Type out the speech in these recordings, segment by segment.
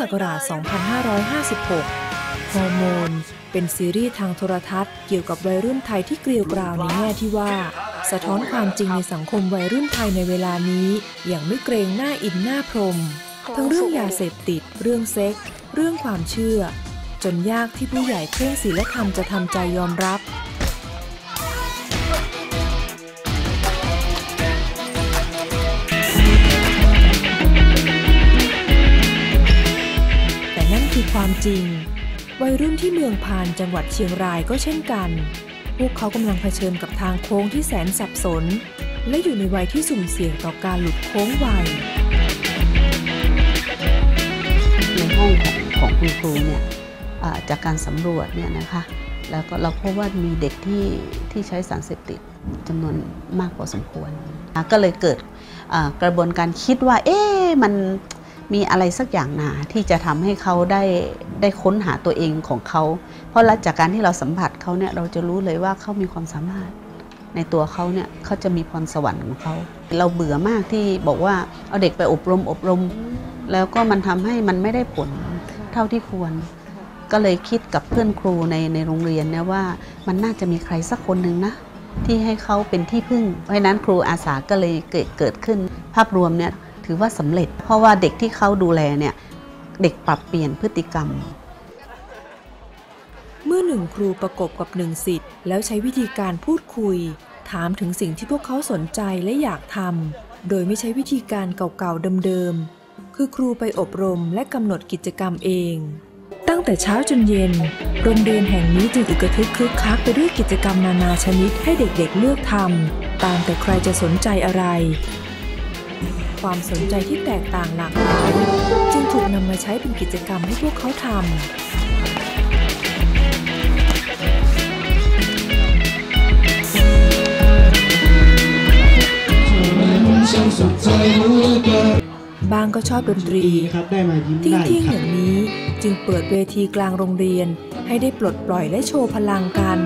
ศักราช 2556 ฮอร์โมน เป็นซีรีส์ทางโทรทัศน์เกี่ยวกับวัยรุ่นไทยที่เกลียวกราวในแง่ที่ว่า สะท้อนความจริงในสังคมวัยรุ่นไทยในเวลานี้ อย่างไม่เกรงหน้าอินหน้าพรม ทั้งเรื่องยาเสพติด เรื่องเซ็ก เรื่องความเชื่อ จนยากที่ผู้ใหญ่เคร่งศีลธรรมจะทำใจยอมรับ ความจริง วัยรุ่นที่เมืองพานจังหวัดเชียงรายก็เช่นกัน พวกเขากำลังเผชิญกับทางโค้งที่แสนสับสน และอยู่ในวัยที่สุ่มเสี่ยงต่อการหลุดโค้งไวในห้องของของคุณครูเนี่ยจากการสำรวจเนี่ยนะคะแล้วก็เราพบว่ามีเด็กที่ที่ใช้สารเสพติดจำนวนมากพอสมควร ก็เลยเกิดกระบวนการคิดว่า เอ๊ะมัน มีอะไรสักอย่างหนาที่จะทำให้เขาได้ได้ค้นหาตัวเองของเขา เพราะหลังจากการที่เราสัมผัสเขาเนี่ยเราจะรู้เลยว่าเขามีความสามารถ ในตัวเขาเนี่ยเขาจะมีพรสวรรค์ของเขา เราเบื่อมากที่บอกว่าเอาเด็กไปอบรมอบรม แล้วก็มันทำให้มันไม่ได้ผลเท่าที่ควร ก็เลยคิดกับเพื่อนครูในในโรงเรียนเนี่ยว่ามันน่าจะมีใครสักคนหนึ่งนะที่ให้เขาเป็นที่พึ่ง เพราะฉะนั้นครูอาสาก็เลยเกิดเกิดขึ้น ภาพรวมเนี่ย ถือว่าสำเร็จ เพราะว่าเด็กที่เขาดูแลเนี่ย เด็กปรับเปลี่ยนพฤติกรรม เมื่อหนึ่งครูประกบกับหนึ่งสิทธิ์แล้วใช้วิธีการพูดคุย ถามถึงสิ่งที่พวกเขาสนใจและอยากทำโดยไม่ใช้วิธีการเก่าๆเดิมๆคือครูไปอบรมและกำหนดกิจกรรมเองตั้งแต่เช้าจนเย็น โรงเรียนแห่งนี้จึงอึกกระทึกคึกคักไปด้วยกิจกรรมนานาชนิดให้เด็กๆเลือกทำ ตามแต่ใครจะสนใจอะไร ความสนใจที่แตกต่างหลากหลาย จึงถูกนำมาใช้เป็นกิจกรรมให้พวกเขาทำบางก็ชอบดนตรีครับได้มายิ้มเที่ยงได้เที่ยงคอรับย่างนี้จึงเปิดเวทีกลางโรงเรียนให้ได้ปลดปล่อยและโชว์พลังกัน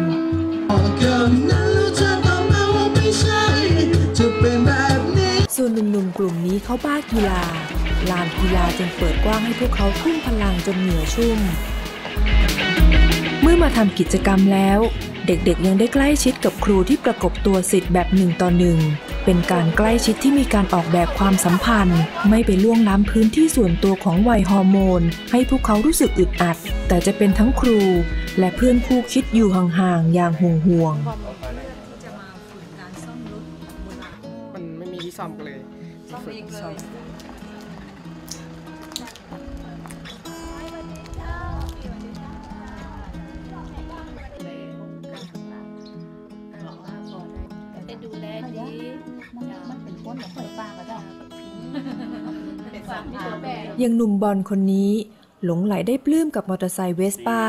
ส่วนหนุ่มๆกลุ่มนี้เขาบ้ากีฬา ลานกีฬาจึงเปิดกว้างให้พวกเขาทุ่มพลังจนเหงื่อชุ่ม เมื่อมาทำกิจกรรมแล้ว เด็กๆยังได้ใกล้ชิดกับครูที่ประกบตัวสิทธิ์แบบหนึ่งต่อหนึ่งเป็นการใกล้ชิดที่มีการออกแบบความสัมพันธ์ ไม่ไปล่วงล้ำพื้นที่ส่วนตัวของวัยฮอร์โมน ให้พวกเขารู้สึกอึดอัด แต่จะเป็นทั้งครู และเพื่อนคู่คิดอยู่ห่างๆอย่างห่วงๆ ซ่อมกันเลยซ่อมเองเลยจะดูแลดีมันเป็นคนแบบเปิดปากก็ได้เป็นสามที่ตัวแบกอย่างหนุ่มบอลคนนี้ หลงไหลได้ปลื้มกับมอเตอร์ไซค์เวสป้า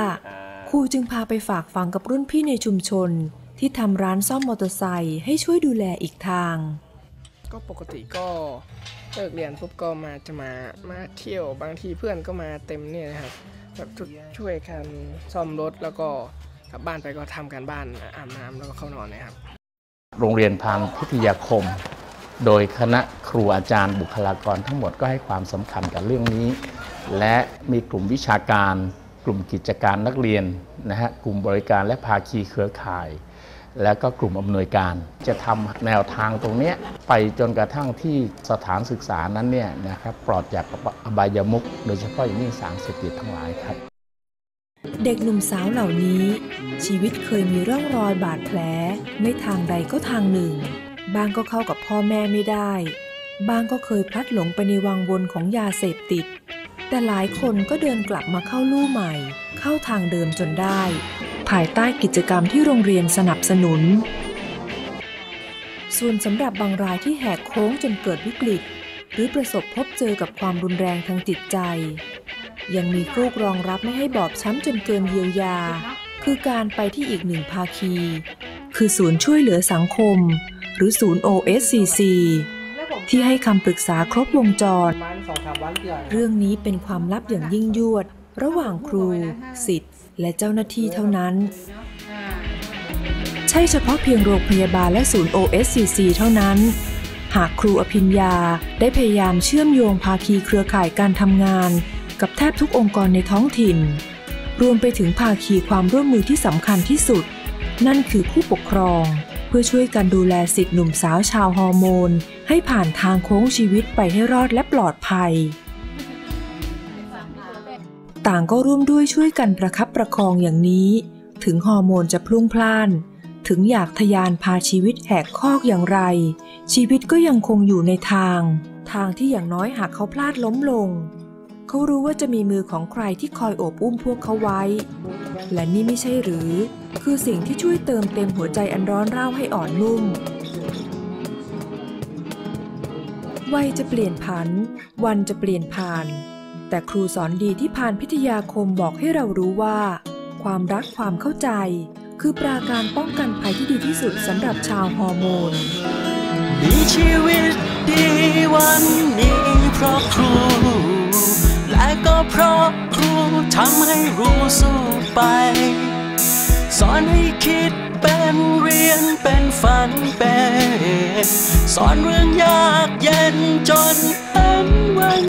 ครูจึงพาไปฝากฝังกับรุ่นพี่ในชุมชน ที่ทำร้านซ่อมมอเตอร์ไซค์ให้ช่วยดูแลอีกทาง ก็ปกติก็เลิกเรียนปุ๊บก็มาจะมามาเที่ยวบางทีเพื่อนก็มาเต็มเนี่ยนะครับแบบช่วยกันซ่อมรถแล้วก็กลับบ้านไปก็ทำการบ้านอาบน้ำแล้วก็เข้านอนนะครับ โรงเรียนพานพิทยาคม โดยคณะครูอาจารย์บุคลากรทั้งหมดก็ให้ความสำคัญกับเรื่องนี้ และมีกลุ่มวิชาการ กลุ่มกิจการนักเรียนนะฮะกลุ่มบริการและภาคีเครือข่าย แล้วก็กลุ่มอำนวยการ จะทำแนวทางตรงนี้ไปจนกระทั่งที่สถานศึกษานั้นเนี่ยนะครับปลอดจากอบายมุขโดยเฉพาะอย่างยิ่งสารเสพติดทั้งหลายครับ เด็กหนุ่มสาวเหล่านี้ ชีวิตเคยมีร่องรอยบาดแผล ไม่ทางใดก็ทางหนึ่ง บางก็เข้ากับพ่อแม่ไม่ได้ บางก็เคยพลัดหลงไปในวังวนของยาเสพติด แต่หลายคนก็เดินกลับมาเข้าลู่ใหม่ เข้าทางเดิมจนได้ ภายใต้กิจกรรมที่โรงเรียนสนับสนุน ส่วนสำหรับบางรายที่แหกโค้งจนเกิดวิกฤต หรือประสบพบเจอกับความรุนแรงทางจิตใจ ยังมีฟูกรองรับไม่ให้บอบช้ำจนเกินเยียวยา คือการไปที่อีกหนึ่งภาคี คือศูนย์ช่วยเหลือสังคม หรือศูนย์ OSCC ที่ให้คำปรึกษาครบวงจรเดือนเรื่องนี้เป็นความลับอย่างยิ่งยวด ระหว่างครูสิทธิ์ และเจ้าหน้าที่เท่านั้น ใช่เฉพาะเพียงโรงพยาบาลและศูนย์ OSCC เท่านั้น หากครูอภิญญาได้พยายามเชื่อมโยงภาคีเครือข่ายการทำงาน กับแทบทุกองค์กรในท้องถิ่น รวมไปถึงภาคีความร่วมมือที่สำคัญที่สุด นั่นคือผู้ปกครอง เพื่อช่วยกันดูแลสิทธิหนุ่มสาวชาวฮอร์โมน ให้ผ่านทางโค้งชีวิตไปให้รอดและปลอดภัย ต่างก็ร่วมด้วยช่วยกันประคับประคองอย่างนี้ ถึงฮอร์โมนจะพลุ่งพล่าน ถึงอยากทะยานพาชีวิตแหกคอกอย่างไร ชีวิตก็ยังคงอยู่ในทาง ทางที่อย่างน้อยหากเขาพลาดล้มลง เขารู้ว่าจะมีมือของใครที่คอยโอบอุ้มพวกเขาไว้ และนี่ไม่ใช่หรือ คือสิ่งที่ช่วยเติมเต็มหัวใจอันร้อนเร่าให้อ่อนนุ่มวัยจะเปลี่ยนผัน วันจะเปลี่ยนผ่าน แต่ครูสอนดีที่ผ่านพิทยาคมบอกให้เรารู้ว่า ความรักความเข้าใจ คือปราการป้องกันภัยที่ดีที่สุดสำหรับชาวฮอร์โมน มีชีวิตดีวันนี้เพราะครู และก็เพราะครูทำให้รู้สู้ไป สอนให้คิดเป็นเรียนเป็นฝันเป็น สอนเรื่องยากเย็นจนเห็นวัน